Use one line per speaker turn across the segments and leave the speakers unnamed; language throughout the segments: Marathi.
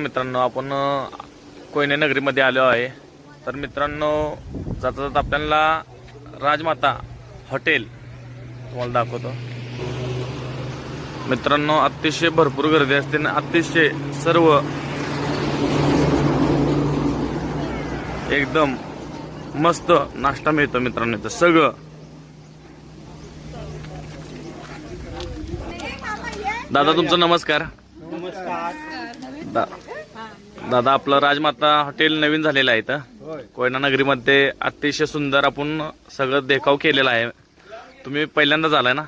मित्रांनो आपण कोयने नगरीमध्ये आलो आहे. तर मित्रांनो जाता जाता आपल्याला राजमाता हॉटेल तुम्हाला दाखवतो. मित्रांनो अतिशय भरपूर गर्दी असते आणि अतिशय सर्व एकदम मस्त नाश्ता मिळतो मित्रांनो इथं. सगळं. दादा तुमचा नमस्कार. दा- दादा आपलं राजमाता हॉटेल नवीन झालेलं आहे इथं. कोयना नगरीमध्ये अतिशय सुंदर आपण सगळं देखाव केलेला आहे. तुम्ही पहिल्यांदाच आलाय ना?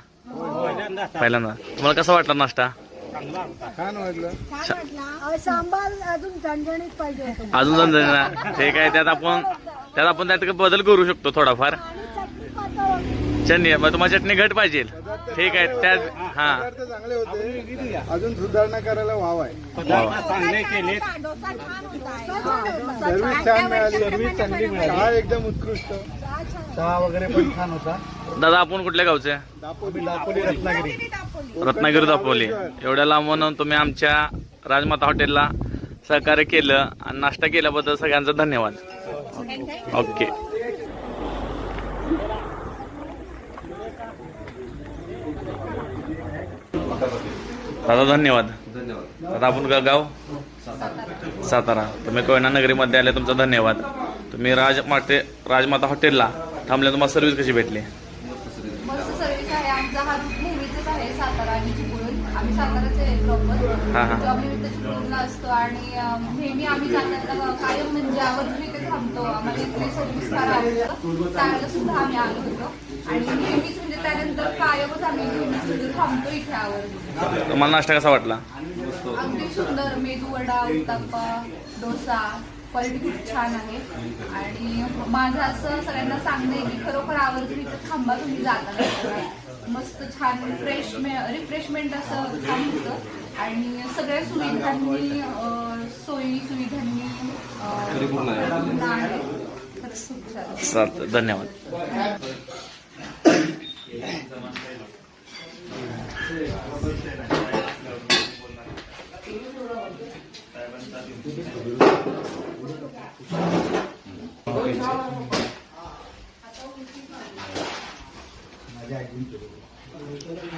पहिल्यांदा. तुम्हाला कसा वाटला नाश्ता?
अजून
ठीक आहे त्यात आपण त्यात आपण त्यात बदल करू शकतो थोडाफार.
चटणी
मग तुम्हाला चटणी घट पाहिजे. ठीक आहे त्यात हा.
पदार्थ चांगले होते. अजून सुधारणा करायला वाव आहे.
चांगले केले डोसा छान होता.
सर्व्हिस छान मिळाली सर्व्हिस चांगली मिळाली. चहा एकदम उत्कृष्ट.
चहा
वगैरे पण छान होता.
दादा आपण कुठल्या गावचे?
दापोली. दापोली रत्नागिरी.
रत्नागिरी दापोली. एवढ्या लांबून तुम्ही आमच्या राजमाता हॉटेलला सहकार्य केलं आणि नाश्ता केल्याबद्दल सगळ्यांचा धन्यवाद. ओके. दादा धन्यवाद. दादा आपण गा- गाव? सातारा. तुम्ही कोयना नगरीमध्ये आले तुमचा धन्यवाद. तुम्ही राजमाते राजमाता हॉटेलला थांबले तुम्हाला सर्व्हिस कशी भेटली?
मस्त सर्व्हिस आहे. आमचा हा रूट नेहमीच आहे सातारा आणि चिपळूण. आम्ही साताराचे आहे प्रॉपर
हा, हा.
जॉब निमित्त चिपळूणला असतो आणि अं, नेहमी आम्ही जाताना कायम म्हणजे आवर्जून इथे थांबतो. आम्हाला इथली सर्व्हिस फार आवडतं. त्यावेळेला सुद्धा आम्ही आलो होतो. आणि नेहमीच कायमच आम्ही थांबतो इथे
तुम्हाला नाश्ता कसा वाटला?
अगदी सुंदर. मेदू वडा उत्तप्पा डोसा. क्वालिटी खूप छान आहे. आणि माझं असं सगळ्यांना सांगणं आहे की खरोखर आवर्जून इथं थांबा तुम्ही जाताना मस्त छान फ्रेश रिफ्रेशमेंट असं छान होतं. आणि सगळ्या सुविधांनी सोयी सुविधांनी अं, पूर्ण आहे.
धन्यवाद.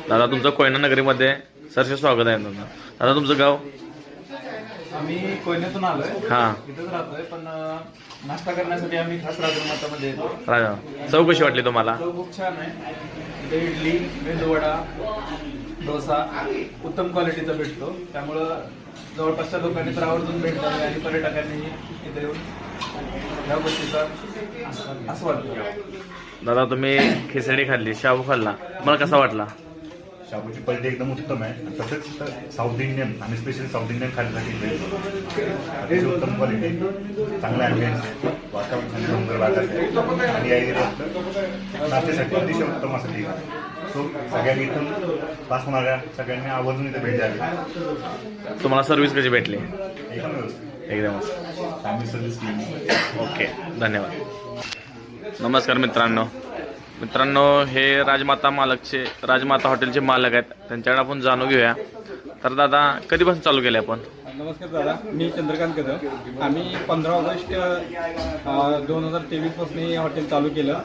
दादा तुमचं कोयना नगरीमध्ये सरसे स्वागत आहे तुमचं दादा तुमचं गाव?
आम्ही कोयन्यातून आलोय.
हा.
इथंच राहतोय पण नाश्ता करण्यासाठी आम्ही खास राजमातामध्ये येतो.
राजा. चव कशी वाटली तुम्हाला?
खूप छान आहे. इथे इडली मेदूवडा डोसा उत्तम क्वालिटीचा भेटतो. त्यामुळं जवळपासच्या लोकांनी तर आवर्जून भेट द्यावी आणि पर्यटकांनी इथे येऊन या गोष्टीचा आस्वाद घ्यावा.
दादा तुम्ही खिचडी खाल्ली शाबू खाल्ला. मला कसा वाटला?
शाबूची क्वालिटी एकदम उत्तम आहे. तसेच साऊथ इंडियन आणि स्पेशली साऊथ इंडियन खाण्यासाठी उत्तम क्वालिटी चांगला ॲम्बियन्स वातावरण वाटत आहे आणि या एरियात अतिशय उत्तम असं ठिकाण आहे. सो सगळ्यांनी इथून पास होणाऱ्या सगळ्यांनी आवर्जून इथे भेट द्यावी.
तुम्हाला सर्व्हिस कशी भेटली?
एकदम व्यवस्थित.
एकदम
फॅमिली सर्व्हिस
ओके धन्यवाद. नमस्कार मित्रांनो. मित्रांनो हे राजमाता मालकचे राजमाता हॉटेलचे मालक आहेत. त्यांच्याकडे आपण जाणून घेऊया. तर दादा कधीपासून चालू केले आपण?
नमस्कार दादा मी चंद्रकांत कदम आम्ही पंधरा ऑगस्ट दोन हजार तेवीसपासून हे हॉटेल चालू केलं.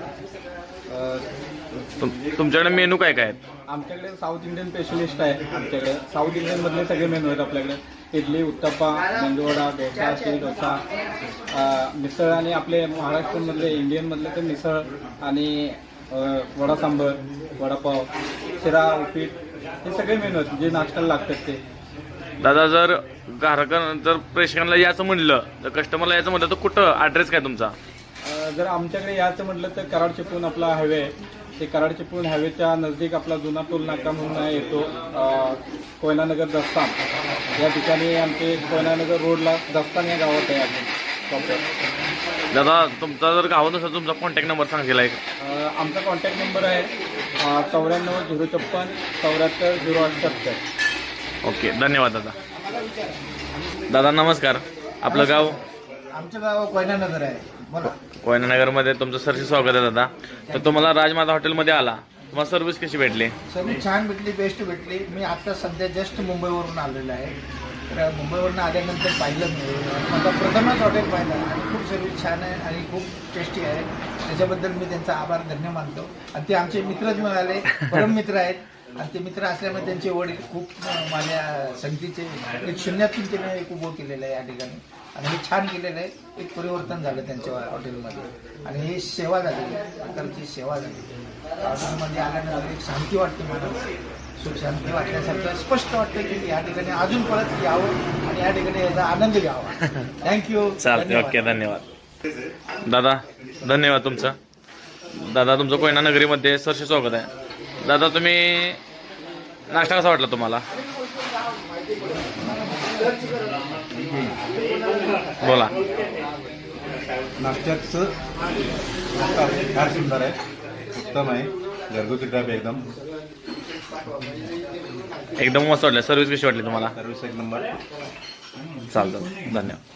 तुम तुमच्याकडे मेनू काय काय आहेत?
आमच्याकडे साऊथ इंडियन स्पेशलिस्ट आहे आमच्याकडे. साऊथ इंडियन मधले सगळे मेनू आहेत आपल्याकडे. इडली उत्तप्पा मेंदूवडा डोसा शीर डोसा. मिसळ आणि आपले महाराष्ट्रामधले इंडियन मधले तर मिसळ आणि वडा सांबर वडापाव शिरा उपीट हे सगळे मेनू आहेत जे नाश्त्याला लागतात ते.
दादा जर ग्राहक जर प्रेक्षकांना यायचं म्हणलं तर कस्टमरला यायचं म्हणलं तर कुठं ॲड्रेस काय तुमचा?
अ, जर आमच्याकडे यायचं म्हटलं तर कराड चिपळूण आपला हायवे आहे. ते कराड चिपळूण हायवेच्या नजदीक आपला जुना टोल नाका म्हणून येतो अ, कोयनानगर दस्तान. या ठिकाणी आमचे कोयनानगर रोडला दस्तान या गावात आहे प्रॉपर
दादा तुमचा जर गावात नसेल तुमचा कॉन्टॅक्ट नंबर सांगशील एक.
अ, आमचा कॉन्टॅक्ट नंबर आहे चौऱ्याण्णव झिरो छप्पन चौऱ्याहत्तर झिरो अठ्ठ्याहत्तर
ओके धन्यवाद दादा. दादा नमस्कार. आपलं गाव?
आमचं गाव कोयनानगर आहे. बोला.
कोयनानगरमध्ये तुमचं सरशी स्वागत आहे दादा. तर तुम्हाला राजमाता हॉटेलमध्ये आला. तुम्हाला सर्व्हिस कशी भेटली?
सर्व छान भेटली बेस्ट भेटली. मी आता सध्या जस्ट मुंबईवरून आलेलो आहे.
मुंबईवरनं आल्यानंतर पाहिलं मी. माझा प्रथमच हॉटेल पाहिलं आणि खूप सर्विस छान आहे आणि खूप टेस्टी आहे. त्याच्याबद्दल मी त्यांचा आभार धन्य मानतो. आणि ते आमचे मित्रच मिळाले परम मित्र आहेत. आणि ते मित्र असल्यामुळे त्यांचे वडील खूप माझ्या संगतीचे एक शून्यातून त्याने एक उभं केलेलं आहे या ठिकाणी. आणि हे छान केलेलं आहे. एक परिवर्तन झालं त्यांच्या हॉटेलमध्ये. आणि ही सेवा झाली प्रकारची सेवा झाली हॉटेलमध्ये आल्यानंतर एक शांती वाटते मला सुख शांती वाटण्यासारखं स्पष्ट वाटतं की या ठिकाणी अजून परत यावं आणि या ठिकाणी याचा आनंद घ्यावा. थँक्यू
चालते ओके धन्यवाद. दादा धन्यवाद तुमचं. दादा तुमचं कोयना नगरीमध्ये सरसे स्वागत आहे. दादा तुम्ही नाश्ता कसा वाटला तुम्हाला? बोला.
नाश्त्याचं फार सुंदर आहे. उत्तम आहे. घरगुती टाईप एकदम.
एकदम मस्त वाटलं. सर्व्हिस कशी वाटली तुम्हाला?
सर्विस एक नंबर.
चालतं. धन्यवाद.